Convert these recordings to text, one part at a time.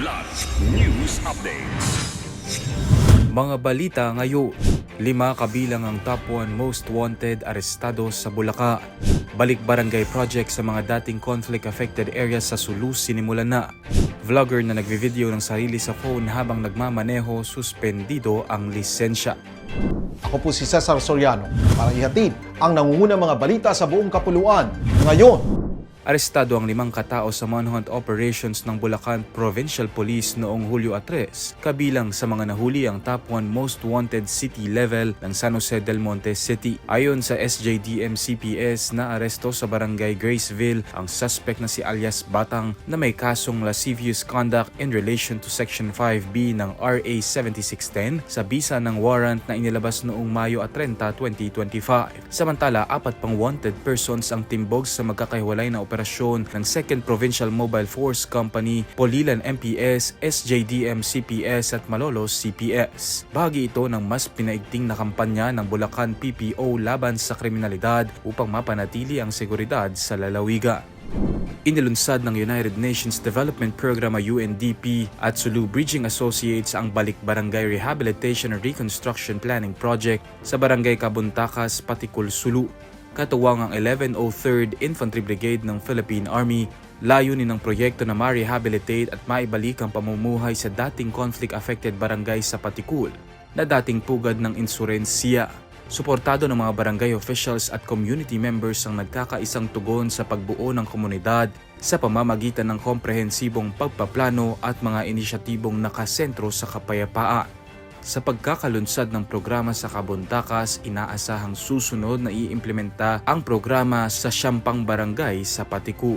Kidlat News Updates. Mga balita ngayon, lima kabilang ang top 1 most wanted arestado sa Bulacan. Balik barangay project sa mga dating conflict-affected areas sa Sulu sinimulan na. Vlogger na nagvi-video ng sarili sa phone habang nagmamaneho, suspendido ang lisensya. Ako po si Cesar Soriano para ihatid ang nangungunang mga balita sa buong kapuluan. Ngayon, Arestado ang limang katao sa manhunt operations ng Bulacan Provincial Police noong Hulyo 3, kabilang sa mga nahuli ang top 1 most wanted city level ng San Jose del Monte City. Ayon sa SJDM CPS na aresto sa barangay Graceville ang suspect na si alias Batang na may kasong lascivious conduct in relation to Section 5B ng RA 7610 sa bisa ng warrant na inilabas noong Mayo 30, 2025. Samantala, apat pang wanted persons ang timbog sa magkakahiwalay na operasyon ng 2nd Provincial Mobile Force Company, Polilan MPS, SJDM CPS at Malolos CPS. Bahagi ito ng mas pinaigting na kampanya ng Bulacan PPO laban sa kriminalidad upang mapanatili ang seguridad sa lalawigan. Inilunsad ng United Nations Development Program UNDP at Sulu Bridging Associates ang Balik Barangay Rehabilitation and Reconstruction Planning Project sa Barangay Kabuntakas, Patikul, Sulu. Katuwang ang 1103rd Infantry Brigade ng Philippine Army, layunin ng proyekto na ma-rehabilitate at maibalik ang pamumuhay sa dating conflict-affected barangay sa Patikul na dating pugad ng insurensiya. Suportado ng mga barangay officials at community members ang nagkakaisang tugon sa pagbuo ng komunidad sa pamamagitan ng komprehensibong pagpaplano at mga inisyatibong nakasentro sa kapayapaan. Sa pagkakalunsad ng programa sa Kabuntakas, inaasahang susunod na iimplementa ang programa sa Syampang Barangay sa Patikul.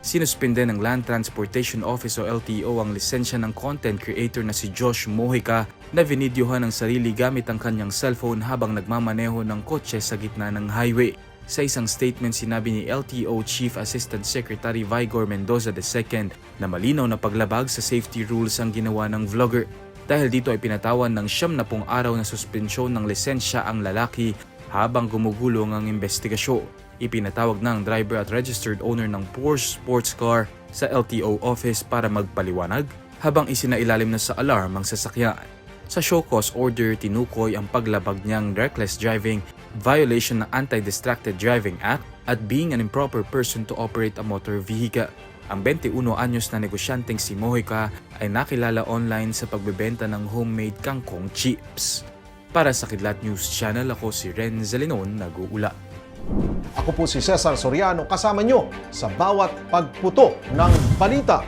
Sinuspinde ng Land Transportation Office o LTO ang lisensya ng content creator na si Josh Mojica na vinidyohan ng sarili gamit ang kanyang cellphone habang nagmamaneho ng kotse sa gitna ng highway. Sa isang statement sinabi ni LTO Chief Assistant Secretary Vigor Mendoza II na malinaw na paglabag sa safety rules ang ginawa ng vlogger. Dahil dito ay pinatawan ng siyam na pong araw na suspensyon ng lisensya ang lalaki habang gumugulong ang investigasyon. Ipinatawag na ang driver at registered owner ng Porsche sports car sa LTO office para magpaliwanag habang isinailalim na sa alarm ang sasakyan. Sa show cause order, tinukoy ang paglabag niyang reckless driving, violation ng Anti-Distracted Driving Act at being an improper person to operate a motor vehicle. Ang 21 anyos na negosyanteng si Mojica ay nakilala online sa pagbebenta ng homemade kangkong chips. Para sa Kidlat News Channel, ako si Ren Zalinon, nag-uula. ako po si Cesar Soriano kasama nyo sa bawat pagputo ng balita.